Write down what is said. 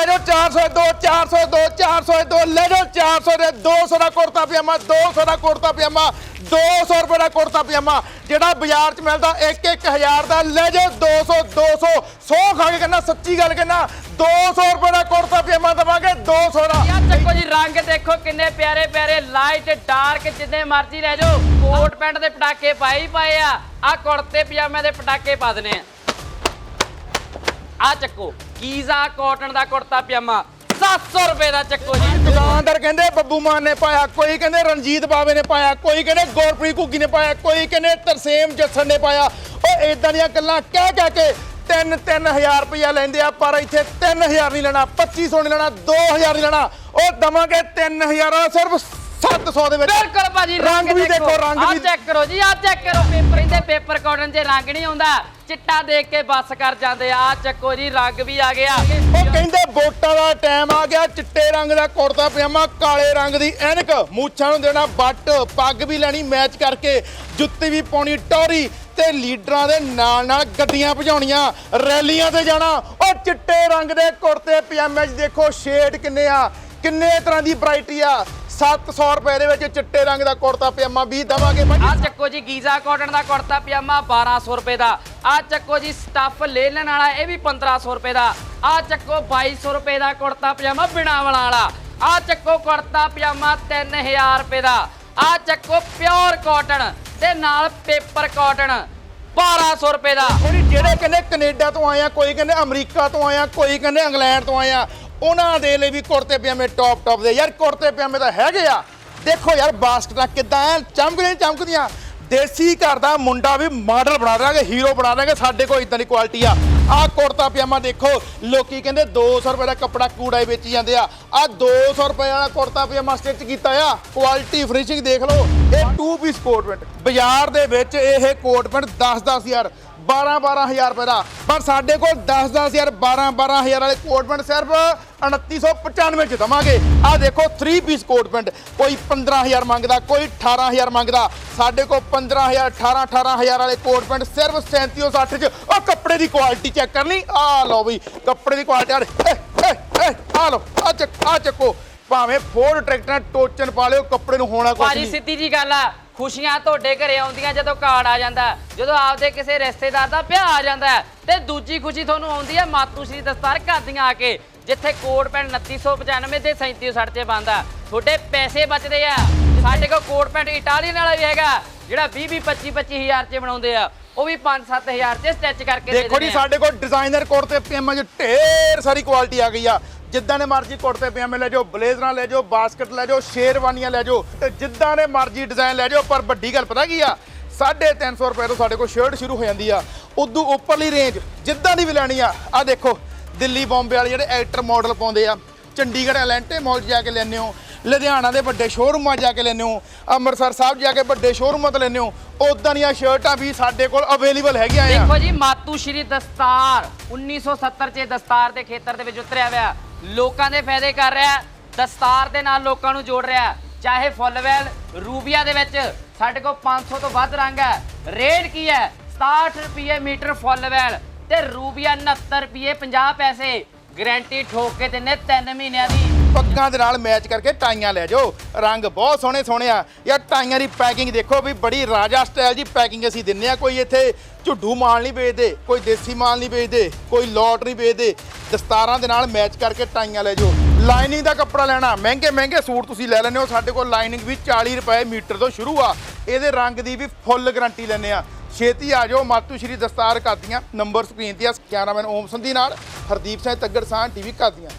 ਲੈ ਜਾਓ 402 402 402 ਲੈ ਜਾਓ 400 ਦੇ 200 ਦਾ ਕੁੜਤਾ ਪਜਾਮਾ 200 ਦਾ ਕੁੜਤਾ ਪਜਾਮਾ 200 ਰੁਪਏ ਦਾ ਕੁੜਤਾ ਪਜਾਮਾ। ਜਿਹੜਾ ਬਾਜ਼ਾਰ 'ਚ ਮਿਲਦਾ 1 1000 ਦਾ, ਲੈ ਜਾਓ 200 200 100 ਖਾ ਕੇ ਕਹਿੰਦਾ, ਸੱਚੀ ਗੱਲ ਕਹਿੰਦਾ 200 ਰੁਪਏ ਦਾ ਕੁੜਤਾ ਪਜਾਮਾ ਦਵਾਂਗੇ 200 ਦਾ। ਯਾ ਚੱਕੋ ਜੀ, ਰੰਗ ਦੇਖੋ ਕਿੰਨੇ ਪਿਆਰੇ ਪਿਆਰੇ, ਲਾਈਟ, ਡਾਰਕ, ਜਿੰਨੇ ਮਰਜ਼ੀ ਲੈ ਜਾਓ। ਕੋਟ ਪੈਂਟ ਦੇ ਪਟਾਕੇ ਪਾਏ ਪਾਏ ਆ ਆ ਕੁੜਤੇ ਪਜਾਮੇ ਦੇ ਪਟਾਕੇ ਪਾ ਦਨੇ ਆ। ਆ ਚੱਕੋ। ਗੀਜ਼ਾ ਕਾਟਨ ਦਾ ਕੁੜਤਾ ਪਜਾਮਾ। 700 ਰੁਪਏ ਦਾ ਚੱਕੋ ਜੀ। ਦੁਕਾਨਦਾਰ ਕਹਿੰਦੇ ਬੱਬੂ ਮਾਨ ਨੇ ਪਾਇਆ ਕੋਈ ਕਹਿੰਦੇ ਰਣਜੀਤ ਬਾਵੇ ਨੇ ਪਾਇਆ ਕੋਈ ਕਹਿੰਦੇ ਗੁਰਪ੍ਰੀਤ ਘੁੱਗੀ ਨੇ ਪਾਇਆ ਕੋਈ ਕਹਿੰਦੇ ਤਰਸੇਮ ਜੱਸਣ ਨੇ ਪਾਇਆ। ਉਹ ਇਦਾਂ ਦੀਆਂ ਗੱਲਾਂ ਕਹਿ ਕਹਿ ਕੇ 3 3000 ਰੁਪਇਆ ਲੈਂਦੇ ਆ ਪਰ ਇੱਥੇ 3000 ਨਹੀਂ ਲੈਣਾ 2500 ਨਹੀਂ ਲੈਣਾ 2000 ਨਹੀਂ ਲੈਣਾ। ਉਹ ਦਵਾਂਗੇ 3000 ਵਾਲਾ ਸਿਰਫ 700 ਦੇ ਵਿੱਚ। ਬਿਲਕੁਲ ਭਾਜੀ ਰੰਗ ਵੀ ਦੇਖੋ ਰੰਗ ਆ ਵੀ ਚੈੱਕ ਕਰੋ ਜੀ ਆ ਚੈੱਕ ਕਰੋ ਪੇਪਰ ਇਹਦੇ ਪੇਪਰ ਕਾਟਨ 'ਚ ਰੰਗ ਨਹੀਂ ਆਉਂਦਾ। ਚਿੱਟਾ ਦੇਖ ਕੇ ਬੱਸ ਕਰ ਜਾਂਦੇ ਆ। ਚੱਕੋ ਜੀ, ਰੰਗ ਵੀ ਆ ਗਿਆ। ਉਹ ਕਹਿੰਦੇ ਵੋਟਾਂ ਦਾ ਟਾਈਮ ਆ ਗਿਆ, ਚਿੱਟੇ ਰੰਗ ਦਾ ਕੁੜਤਾ, ਪਜਾਮਾ, ਕਾਲੇ ਰੰਗ ਦੀ ਐਨਕ। ਮੂਛਾਂ ਨੂੰ ਦੇਣਾ ਬੱਟ ਪੱਗ ਵੀ ਲੈਣੀ ਮੈਚ ਕਰਕੇ, ਜੁੱਤੀ ਵੀ ਪਾਉਣੀ ਟੌਰੀ ਤੇ ਲੀਡਰਾਂ ਦੇ ਨਾਲ ਨਾਲ ਗੱਡੀਆਂ ਭਜਾਉਣੀਆਂ, ਰੈਲੀਆਂ ਤੇ ਜਾਣਾ। ਉਹ ਚਿੱਟੇ ਰੰਗ ਦੇ ਕੁੜਤੇ, ਪਜਾਮੇ 'ਚ ਦੇਖੋ, ਸ਼ੇਡ ਕਿੰਨੇ ਆ। ਕਿੰਨੇ ਤਰ੍ਹਾਂ ਦੀ ਵੈਰਾਈਟੀ ਆ? 700 ਰੁਪਏ ਦੇ ਵਿੱਚ ਚਿੱਟੇ ਰੰਗ ਦਾ ਕੁੜਤਾ ਪਜਾਮਾ ਵੀ ਦਵਾਂਗੇ ਬਾਈ ਆ ਚੱਕੋ ਜੀ ਗੀਜ਼ਾ ਕਾਟਨ ਦਾ ਕੁੜਤਾ ਪਜਾਮਾ 1200 ਰੁਪਏ ਦਾ। ਆ ਚੱਕੋ ਜੀ ਸਟੱਫ ਲੈ ਲੈਣ ਵਾਲਾ ਇਹ ਵੀ 1500 ਰੁਪਏ ਦਾ। ਆ ਚੱਕੋ 2200 ਰੁਪਏ ਦਾ ਕੁੜਤਾ ਪਜਾਮਾ ਬਿਨਾ ਵਾਲਾ ਵਾਲਾ। ਆ ਚੱਕੋ ਕੁੜਤਾ ਪਜਾਮਾ 3000 ਰੁਪਏ ਦਾ। ਆ ਚੱਕੋ ਪਿਓਰ ਕਾਟਨ ਤੇ ਨਾਲ ਪੇਪਰ ਕਾਟਨ 1200 ਰੁਪਏ ਦਾ। ਜਿਹੜੇ ਕਹਿੰਦੇ ਕੈਨੇਡਾ ਤੋਂ ਆਏ ਆ ਕੋਈ ਕਹਿੰਦੇ ਅਮਰੀਕਾ ਤੋਂ ਆਏ ਆ ਕੋਈ ਕਹਿੰਦੇ ਇੰਗਲੈਂਡ ਤੋਂ ਆਏ ਆ ਉਹਨਾਂ ਦੇ ਲਈ ਵੀ ਕੁੜਤੇ ਪਜਾਮੇ ਟੌਪ ਟੌਪ ਦੇ। ਯਾਰ, ਕੁੜਤੇ ਪਜਾਮੇ ਤਾਂ ਹੈਗੇ ਆ। ਦੇਖੋ ਯਾਰ, ਬਾਸਕਟਾਂ ਕਿਦਾਂ ਐਨ ਚਮਕਦੀਆਂ ਚਮਕਦੀਆਂ। ਦੇਸੀ ਘਰ ਦਾ ਮੁੰਡਾ ਵੀ ਮਾਡਲ ਬਣਾ ਦਾਂਗੇ ਹੀਰੋ ਬਣਾ ਦਾਂਗੇ ਸਾਡੇ ਕੋਲ ਇਦਾਂ ਦੀ ਕੁਆਲਿਟੀ ਆ। ਆਹ ਕੁੜਤਾ ਪਜਾਮਾ ਦੇਖੋ, ਲੋਕੀ ਕਹਿੰਦੇ 200 ਰੁਪਏ ਦਾ ਕੱਪੜਾ ਕੂੜਾ ਹੀ ਵੇਚੀ ਜਾਂਦੇ ਆ। ਆ 200 ਰੁਪਏ ਵਾਲਾ ਕੁੜਤਾ ਪਜਾਮਾ ਸਟਿਚ ਕੀਤਾ ਆ। ਕੁਆਲਿਟੀ ਫਿਨਿਸ਼ਿੰਗ ਦੇਖ ਲਓ। ਇਹ 2 ਪੀਸ ਕੋਟ ਪੈਂਟ ਬਾਜ਼ਾਰ ਦੇ ਵਿੱਚ ਇਹ ਕੋਟ ਪੈਂਟ 10 10000 12 12000 ਰੁਪਏ ਦਾ। ਪਰ ਸਾਡੇ ਕੋਲ 10 10000 12 12000 ਵਾਲੇ ਕੋਟ ਪੈਂਟ ਸਿਰਫ 2995 ਚ ਦਵਾਂਗੇ। ਆ ਦੇਖੋ 3 ਪੀਸ ਕੋਟ ਪੈਂਟ ਕੋਈ 15000 ਮੰਗਦਾ ਕੋਈ 18000 ਮੰਗਦਾ। ਸਾਡੇ ਕੋਲ 15000 18 18000 ਵਾਲੇ ਕੋਟ ਪੈਂਟ ਸਿਰਫ 3760 ਚ। ਉਹ ਕੱਪੜੇ ਦੀ ਕੁਆਲਿਟੀ ਚੈੱਕ ਕਰ ਲਈ ਆ ਲਓ ਬਈ ਕੱਪੜੇ ਦੀ ਕੁਆਲਿਟੀ ਆ ਲਓ ਆ ਚੱਕ ਆ ਚੱਕੋ। ਭਾਵੇਂ ਫੋਰਡ ਟਰੈਕਟਰ ਟੋਚਨ ਪਾ ਲਿਓ ਕੱਪੜੇ ਨੂੰ ਹੋਣਾ ਕੁਝ ਭਾਜੀ ਨਹੀਂ। ਸਿੱਧੀ ਜੀ ਗੱਲ ਆ। ਖੁਸ਼ੀਆਂ ਤੁਹਾਡੇ ਘਰੇ ਆਉਂਦੀਆਂ ਜਦੋਂ ਕਾਰਡ ਆ ਜਾਂਦਾ ਜਦੋਂ ਆਪਦੇ ਕਿਸੇ ਰਿਸ਼ਤੇਦਾਰ ਦਾ ਵਿਆਹ ਆ ਜਾਂਦਾ ਤੇ ਦੂਜੀ ਖੁਸ਼ੀ ਤੁਹਾਨੂੰ ਆਉਂਦੀ ਹੈ ਮਾਤੂ ਸ਼੍ਰੀ ਦਸਤਾਰ ਘਾਦੀਆਂ ਆ ਕੇ ਜਿੱਥੇ ਕੋਟ ਪੈਂਟ 2995 ਤੇ 3760 ਚ ਬੰਦਾ ਤੁਹਾਡੇ ਪੈਸੇ ਬਚਦੇ ਆ। ਸਾਡੇ ਕੋਲ ਕੋਟ ਪੈਂਟ ਇਟਾਲੀਅਨ ਵਾਲਾ ਵੀ ਹੈਗਾ ਜਿਹੜਾ 20 20 25 25000 ਚ ਬਣਾਉਂਦੇ ਆ। ਉਹ ਵੀ 5 7000 ਚ ਸਟਿਚ ਕਰਕੇ ਦੇ ਦੇਖੋ ਜੀ ਸਾਡੇ ਕੋਲ ਡਿਜ਼ਾਈਨਰ ਕੁੜਤੇ ਪਜਾਮਾ 'ਚ ਢੇਰ ਸਾਰੀ ਕੁਆਲਿਟੀ ਆ ਗਈ ਆ। ਜਿੱਦਾਂ ਦੇ ਮਰਜ਼ੀ ਕੁੜਤੇ ਪਜਾਮੇ ਲੈ ਜਾਓ, ਬਲੇਜ਼ਰਾਂ ਲੈ ਜਾਓ, ਬਾਸਕਟ ਲੈ ਜਾਓ, ਸ਼ੇਰਵਾਨੀਆਂ ਲੈ ਜਾਓ, ਤੇ ਜਿੱਦਾਂ ਦੇ ਮਰਜ਼ੀ ਡਿਜ਼ਾਈਨ ਲੈ ਜਾਓ, ਪਰ ਵੱਡੀ ਗੱਲ ਪਤਾ ਕੀ ਆ? 350 ਰੁਪਏ ਤੋਂ ਸਾਡੇ ਕੋਲ ਸ਼ਰਟ ਸ਼ੁਰੂ ਹੋ ਜਾਂਦੀ ਆ। ਉਦੋਂ ਉੱਪਰਲੀ ਰੇਂਜ ਜਿੱਦਾਂ ਦੀ ਵੀ ਲੈਣੀ ਆ ਆ ਦੇਖੋ, ਦਿੱਲੀ ਬੰਬੇ ਵਾਲੇ ਜਿਹੜੇ ਐਕਟਰ ਮਾਡਲ ਪਾਉਂਦੇ ਆ, ਚੰਡੀਗੜ੍ਹ ਐਲੈਂਟੇ ਮਾਲ 'ਚ ਜਾ ਕੇ ਲੈਂਦੇ ਹੋ, ਲੁਧਿਆਣਾ ਦੇ ਵੱਡੇ ਸ਼ੋਰੂਮਾਂ 'ਚ ਜਾ ਕੇ ਲੈਂਦੇ ਹੋ, ਅੰਮ੍ਰਿਤਸਰ ਸਾਹਿਬ ਜਾ ਕੇ ਵੱਡੇ ਸ਼ੋਰੂਮਾਂ ਤੋਂ ਲੈਂਦੇ ਹੋ ਉਦਾਂ ਦੀਆਂ ਸ਼ਰਟਾਂ ਵੀ ਸਾਡੇ ਕੋਲ ਅਵੇਲੇਬਲ ਹੈਗੀਆਂ ਆ। ਦੇਖੋ ਜੀ ਮਾਤੂ ਸ਼੍ਰੀ ਦਸਤਾਰ 1970 ਚ ਦਸਤਾਰ ਦੇ ਖੇਤਰ ਦੇ ਵਿੱਚ ਉਤਰਿਆ ਹੋਇਆ। ਲੋਕਾਂ ਦੇ ਫਾਇਦੇ ਕਰ ਰਿਹਾ, ਦਸਤਾਰ ਦੇ ਨਾਲ ਲੋਕਾਂ ਨੂੰ ਜੋੜ ਰਿਹਾ ਹੈ। ਚਾਹੇ ਫੁੱਲਵੈਲ ਰੂਬੀਆ ਦੇ ਵਿੱਚ ਸਾਡੇ ਕੋਲ 500 ਤੋਂ ਵੱਧ ਰੰਗ ਹੈ। ਰੇਟ ਕੀ ਹੈ? 67 ਰੁਪਏ ਮੀਟਰ ਫੁੱਲਵੈਲ ਤੇ ਰੂਬੀਆ 69 ਰੁਪਏ 50 ਪੈਸੇ। ਗਾਰੰਟੀ ਠੋਕ ਕੇ ਦਿੰਨੇ 3 ਮਹੀਨਿਆਂ ਦੀ। ਪੱਗਾਂ ਦੇ ਨਾਲ ਮੈਚ ਕਰਕੇ ਟਾਈਆਂ ਲੈ ਜਾਓ। ਰੰਗ ਬਹੁਤ ਸੋਹਣੇ ਸੋਹਣੇ ਆ। ਯਾਰ ਟਾਈਆਂ ਦੀ ਪੈਕਿੰਗ ਦੇਖੋ ਵੀ ਬੜੀ ਰਾਜਾ ਸਟਾਈਲ ਦੀ ਪੈਕਿੰਗ ਅਸੀਂ ਦਿੰਨੇ ਆ। ਕੋਈ ਇੱਥੇ ਝੁੱਡੂ ਮਾਲ ਨਹੀਂ ਵੇਚਦੇ, ਕੋਈ ਦੇਸੀ ਮਾਲ ਨਹੀਂ ਵੇਚਦੇ, ਕੋਈ ਲੋਟ ਨਹੀਂ ਵੇਚਦੇ। ਦਸਤਾਰਾਂ ਦੇ ਨਾਲ ਮੈਚ ਕਰਕੇ ਟਾਈਆਂ ਲੈ ਜਾਓ। ਲਾਈਨਿੰਗ ਦਾ ਕੱਪੜਾ ਲੈਣਾ, ਮਹਿੰਗੇ ਮਹਿੰਗੇ ਸੂਟ ਤੁਸੀਂ ਲੈ ਲੈਂਦੇ ਹੋ। ਸਾਡੇ ਕੋਲ ਲਾਈਨਿੰਗ ਵੀ 40 ਰੁਪਏ ਮੀਟਰ ਤੋਂ ਸ਼ੁਰੂ ਆ। ਇਹਦੇ ਰੰਗ ਦੀ ਵੀ ਫੁੱਲ ਗਾਰੰਟੀ ਲੈਂਦੇ ਆ। ਛੇਤੀ ਆ ਜਾਓ, ਮਾਤੂ ਸ਼੍ਰੀ ਦਸਤਾਰ ਕਰਦੀਆਂ ਨੰਬਰ ਸਕਰੀਨ ਤੇ ਆ। ਕੈਮਰਾਮੈਨ ਓਮ ਸੰਧੀ ਨਾਲ, ਹਰਦੀਪ ਸਿੰਘ ਤੱਗੜ ਸਾਹ ਟੀਵੀ ਕਰਦੀਆਂ